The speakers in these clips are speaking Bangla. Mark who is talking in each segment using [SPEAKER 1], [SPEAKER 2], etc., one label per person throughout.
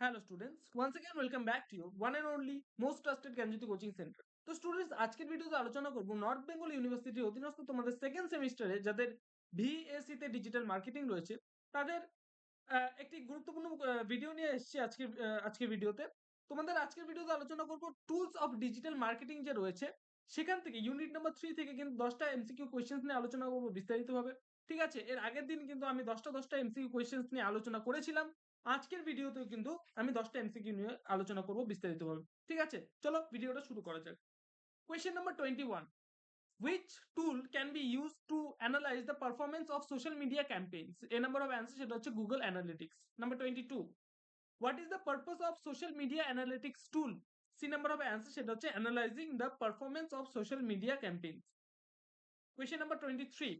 [SPEAKER 1] Hello students once again welcome back to your one and only most trusted Gyanjyoti coaching centre তো স্টুডেন্টস আজকের ভিডিওতে আলোচনা করব নর্থ বেঙ্গল ইউনিভার্সিটির অধীনস্থ তোমাদের সেকেন্ড সেমিস্টারে যাদের ভিএসসি তে ডিজিটাল মার্কেটিং রয়েছে, তাদের একটি গুরুত্বপূর্ণ ভিডিও নিয়ে এসেছি আজকের আজকের ভিডিওতে তোমাদের আজকের ভিডিওতে আলোচনা করব টুলস অফ ডিজিটাল মার্কেটিং যে রয়েছে, সেখান থেকে ইউনিট নাম্বার থ্রি থেকে কিন্তু দশটা এমসিকিউ কোয়েশ্চেন্স নিয়ে আলোচনা করব বিস্তারিতভাবে। ঠিক আছে? এর আগের দিন কিন্তু আমি দশটা দশটা এমসিকিউ কোয়েশ্চেন্স নিয়ে আলোচনা করেছিলাম। আজকের ভিডিওতেও কিন্তু আমি দশটা এমসিকিউ নিয়ে আলোচনা করব বিস্তারিতভাবে। ঠিক আছে? চলো ভিডিওটা শুরু করা যাক। Question number twenty one which tool can be used to analyze the performance of social media campaigns? A number of answers সেটা হচ্ছে Google analytics number twenty two what is the purpose of social media analytics tool C number of answer সেটা হচ্ছে analysing the performance of social media campaigns question number twenty three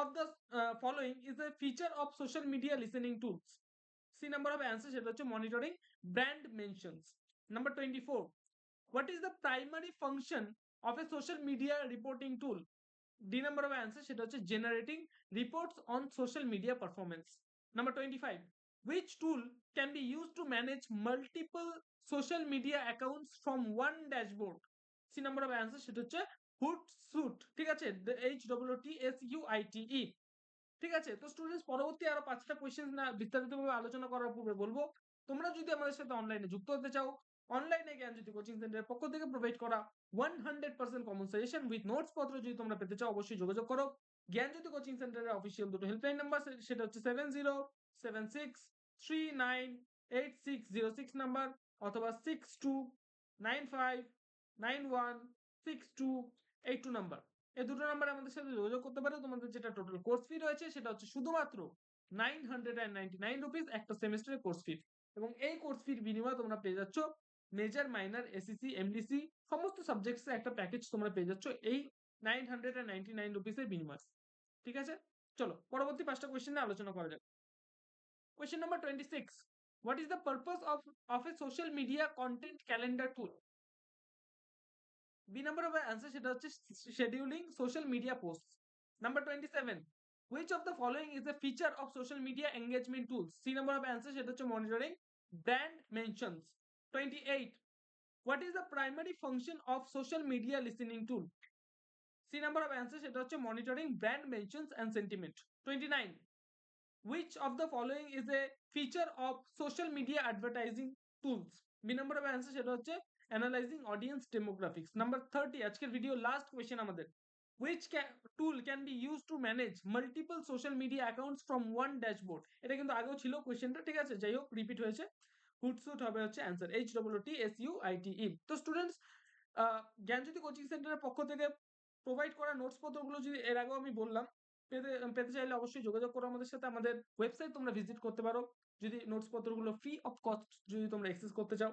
[SPEAKER 1] of the uh, following is a feature of social media listening tools? C number of answer সেটা হচ্ছে monitoring brand mention number twenty four what is the primary function of a social media reporting tool D number of answer সেটা হচ্ছে generating reports on social media performance number twenty five which tool can be use to manage multiple social media accounts from one dashboard C number of answer সেটা হচ্ছে হুট সুট ঠিক আছে H W T S U I T E ঠিক আছে? তো স্টুডেন্টস পরবর্তী আরও পাঁচটা কোয়েশ্চেন না, বিস্তারিতভাবে আলোচনা করার পূর্বে বলব, তোমরা যদি আমাদের সাথে অনলাইনে যুক্ত হতে চাও অনলাইনে জ্ঞান যদি কোচিং সেন্টারের পক্ষ থেকে প্রোভাইড করা one hundred percent common with notes পত্র যদি তোমরা পেতে চাও, অবশ্যই যোগাযোগ করো। জ্ঞান জ্ঞানজ্যোতি কোচিং সেন্টারের অফিসিয়াল দুটো হেল্পলাইন নাম্বার সেটা হচ্ছে seven zero seven six three nine eight six zero six number অথবা six two nine five nine one six two এই টু নাম্বার এই দুটো নাম্বারে আমাদের সাথে যোগাযোগ করতে পারো। তোমাদের যেটা টোটাল কোর্স ফি রয়েছে সেটা হচ্ছে শুধুমাত্র nine hundred and ninety nine rupees একটা সেমিস্টারের কোর্স ফি এবং এই কোর্স ফির বিনিময়ে তোমরা পেয়ে যাচ্ছ মেজর মাইনার এসিসি এমডিসি সমস্ত সাবজেক্টস একটা প্যাকেজ তোমরা পেয়ে যাচ্ছ এই nine hundred and ninety nine রুপিসের বিনিময়ে। ঠিক আছে? চলো, পরবর্তী পাঁচটা কোয়েশ্চেন নিয়ে আলোচনা করা যাক। Question number twenty six what is the purpose of of a social media content calendar tool B number of answer সেটা হচ্ছে scheduling social media posts. Number 27. Which of the following is a feature of social media engagement tools? C number of answer সেটা হচ্ছে monitoring brand mentions. 28. What is the primary function of social media listening tool? C number of answer সেটা হচ্ছে monitoring brand mentions and sentiment. 29. Which of the following is a feature of social media advertising tools? B number of answer সেটা হচ্ছে analyzing audience demographics. Number 30, আজকের ভিডিও লাস্ট কোয়েশ্চেন আমাদের. Ca tool can be used to manage multiple social media accounts from one dashboard? এটা কিন্তু আগেও ছিল কোয়েশ্চেনটা ঠিক আছে? যাই হোক রিপিট হয়েছে। হুটসুট হবে হচ্ছে answer H W T S U I T E তো স্টুডেন্টস জ্ঞানজ্যোতি কোচিং সেন্টারের পক্ষ থেকে প্রোভাইড করা নোটস পত্রগুলো যদি এর আগেও আমি বললাম পেতে পেতে চাইলে অবশ্যই যোগাযোগ করো আমাদের সাথে। আমাদের ওয়েবসাইট তোমরা ভিজিট করতে পারো। যদি নোটস পত্রগুলো ফ্রি অফ কস্ট যদি তোমরা অ্যাক্সেস করতে চাও।